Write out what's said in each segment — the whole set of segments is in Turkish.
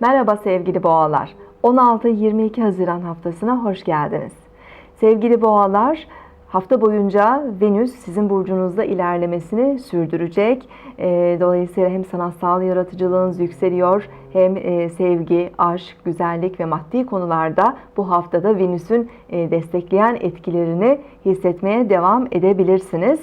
Merhaba sevgili boğalar. 16-22 Haziran haftasına hoş geldiniz. Sevgili boğalar, hafta boyunca Venüs sizin burcunuzda ilerlemesini sürdürecek. Ee, Dolayısıyla hem sanatsal yaratıcılığınız yükseliyor hem e, sevgi, aşk, güzellik ve maddi konularda bu haftada Venüs'ün e, destekleyen etkilerini hissetmeye devam edebilirsiniz.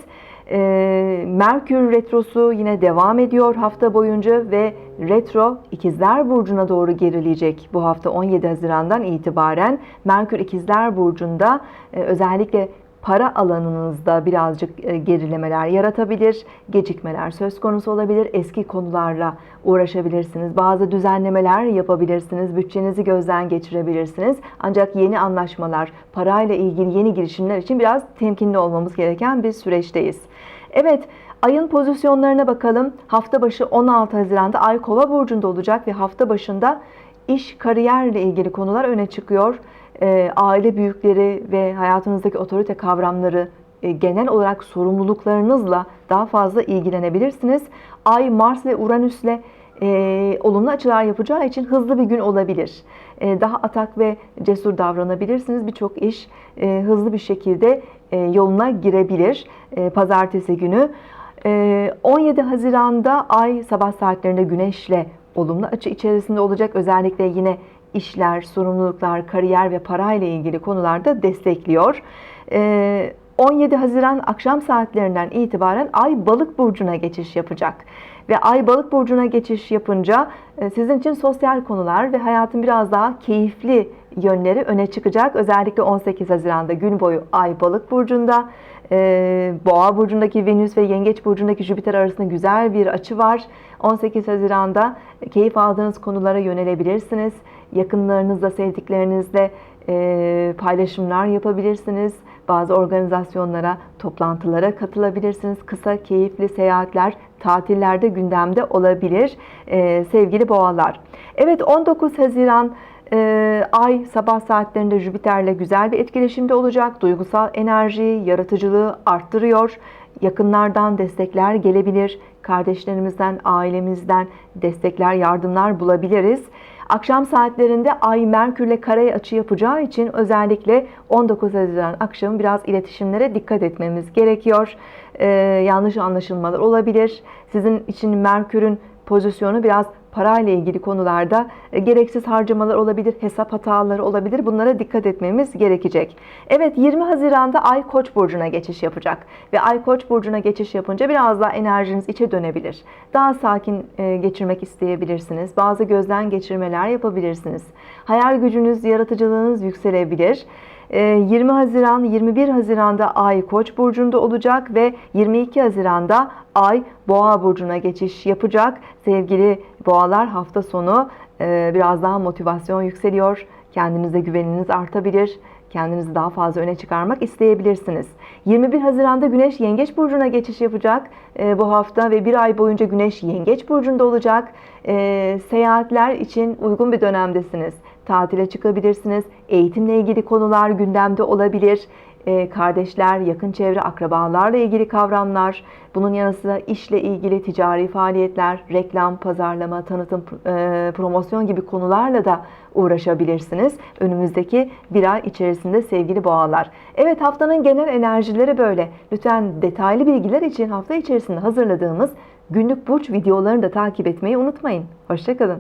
Ee, Merkür retrosu yine devam ediyor hafta boyunca ve retro ikizler burcuna doğru gerileyecek bu hafta 17 Haziran'dan itibaren. Merkür ikizler burcunda e, özellikle para alanınızda birazcık e, gerilemeler yaratabilir, gecikmeler söz konusu olabilir, eski konularla uğraşabilirsiniz, bazı düzenlemeler yapabilirsiniz, bütçenizi gözden geçirebilirsiniz. Ancak yeni anlaşmalar, parayla ilgili yeni girişimler için biraz temkinli olmamız gereken bir süreçteyiz. Evet, ayın pozisyonlarına bakalım. Hafta başı 16 Haziran'da Ay Kova burcunda olacak ve hafta başında iş, kariyerle ilgili konular öne çıkıyor. E, aile büyükleri ve hayatınızdaki otorite kavramları e, genel olarak sorumluluklarınızla daha fazla ilgilenebilirsiniz. Ay, Mars ve Uranüs'le e, olumlu açılar yapacağı için hızlı bir gün olabilir. E, daha atak ve cesur davranabilirsiniz. Birçok iş e, hızlı bir şekilde e, yoluna girebilir e, pazartesi günü. E, 17 Haziran'da ay sabah saatlerinde güneşle olumlu açı içerisinde olacak. Özellikle yine işler, sorumluluklar, kariyer ve parayla ilgili konularda destekliyor. E, 17 Haziran akşam saatlerinden itibaren Ay Balık burcuna geçiş yapacak. Ve Ay Balık burcuna geçiş yapınca e, sizin için sosyal konular ve hayatın biraz daha keyifli yönleri öne çıkacak. Özellikle 18 Haziran'da gün boyu Ay Balık burcunda, e, Boğa burcundaki Venüs ve Yengeç burcundaki Jüpiter arasında güzel bir açı var. 18 Haziran'da keyif aldığınız konulara yönelebilirsiniz. Yakınlarınızla, sevdiklerinizle e, paylaşımlar yapabilirsiniz. Bazı organizasyonlara, toplantılara katılabilirsiniz. Kısa, keyifli seyahatler, tatillerde gündemde olabilir e, sevgili boğalar. Evet 19 Haziran e, ay sabah saatlerinde Jüpiter'le güzel bir etkileşimde olacak. Duygusal enerjiyi, yaratıcılığı arttırıyor. Yakınlardan destekler gelebilir. Kardeşlerimizden, ailemizden destekler, yardımlar bulabiliriz. Akşam saatlerinde Ay Merkürle kareye açı yapacağı için özellikle 19 Haziran akşamı biraz iletişimlere dikkat etmemiz gerekiyor. Ee, yanlış anlaşılmalar olabilir. Sizin için Merkür'ün pozisyonu biraz parayla ilgili konularda e, gereksiz harcamalar olabilir, hesap hataları olabilir. Bunlara dikkat etmemiz gerekecek. Evet 20 Haziran'da Ay Koç burcuna geçiş yapacak ve Ay Koç burcuna geçiş yapınca biraz daha enerjiniz içe dönebilir. Daha sakin e, geçirmek isteyebilirsiniz. Bazı gözden geçirmeler yapabilirsiniz. Hayal gücünüz, yaratıcılığınız yükselebilir. 20 ee, Haziran 21 Haziran'da Ay Koç burcunda olacak ve 22 Haziran'da Ay Boğa burcuna geçiş yapacak. Sevgili Boğalar hafta sonu e, biraz daha motivasyon yükseliyor. Kendinize güveniniz artabilir. Kendinizi daha fazla öne çıkarmak isteyebilirsiniz. 21 Haziran'da Güneş Yengeç Burcu'na geçiş yapacak e, bu hafta ve bir ay boyunca Güneş Yengeç Burcu'nda olacak. E, seyahatler için uygun bir dönemdesiniz tatile çıkabilirsiniz. Eğitimle ilgili konular gündemde olabilir. Ee, kardeşler, yakın çevre, akrabalarla ilgili kavramlar, bunun yanı sıra işle ilgili ticari faaliyetler, reklam, pazarlama, tanıtım, e, promosyon gibi konularla da uğraşabilirsiniz. Önümüzdeki bir ay içerisinde sevgili boğalar. Evet haftanın genel enerjileri böyle. Lütfen detaylı bilgiler için hafta içerisinde hazırladığımız günlük burç videolarını da takip etmeyi unutmayın. Hoşçakalın.